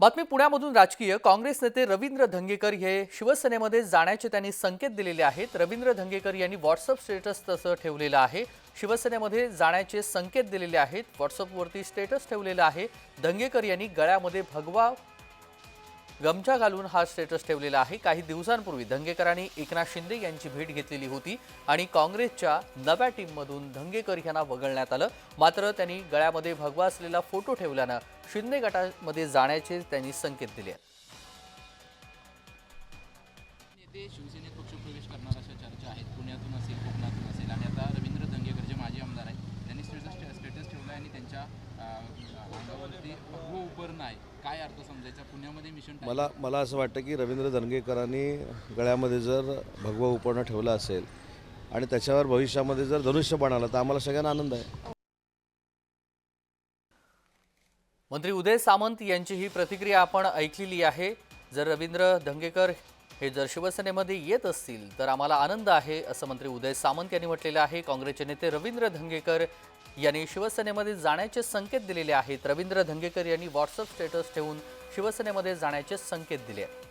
बातमी पुण्यामधून राजकीय. काँग्रेस नेते रवींद्र धंगेकर हे शिवसेनेमध्ये जाण्याचे त्यांनी संकेत दिलेले आहेत. रवींद्र धंगेकर यांनी व्हॉट्सअप स्टेटस तसं ठेवलेलं आहे. शिवसेनेमध्ये जाण्याचे संकेत दिलेले आहेत. व्हॉट्सअपवरती स्टेटस ठेवलेलं आहे. धंगेकर यांनी गळ्यामध्ये भगवा गमछा घालून हा स्टेटस ठेवलेला आहे. काही दिवसांपूर्वी धंगेकरांनी एकनाथ शिंदे यांची भेट घेतलेली होती आणि काँग्रेसच्या नव्या टीममधून धंगेकर यांना वगळण्यात आलं. मात्र त्यांनी गळ्यामध्ये भगवा असलेला फोटो ठेवल्यानं शिंदे गटामध्ये जाण्याचे त्यांनी संकेत दिले. नेते शिवसेनेत पक्षप्रवेश करणार अशा चर्चा आहेत. पुण्यातून असेल कोकणातून असेल आणि आता रवींद्र दंगेकर जे माजी आमदार आहेत त्यांनी स्टेटस स्टेटस ठेवला आणि त्यांच्या अंगावरती भगवं उपरणं काय अर्थ समजायचा? पुण्यामध्ये मला मला असं वाटतं की रवींद्र दनगेकरांनी गळ्यामध्ये जर भगवा उपरणं ठेवलं असेल आणि त्याच्यावर भविष्यामध्ये जर धनुष्यबाण आलं तर आम्हाला सगळ्यांना आनंद आहे. मंत्री उदय सामंत यांची ही प्रतिक्रिया आपण ऐकलेली आहे. जर रवींद्र धंगेकर हे जर शिवसेनेमध्ये येत असतील तर आम्हाला आनंद आहे असं मंत्री उदय सामंत यांनी म्हटलेलं आहे. काँग्रेसचे नेते रवींद्र धंगेकर यांनी शिवसेनेमध्ये जाण्याचे संकेत दिलेले आहेत. रवींद्र धंगेकर यांनी व्हॉट्सअप स्टेटस ठेवून शिवसेनेमध्ये जाण्याचे संकेत दिले आहेत.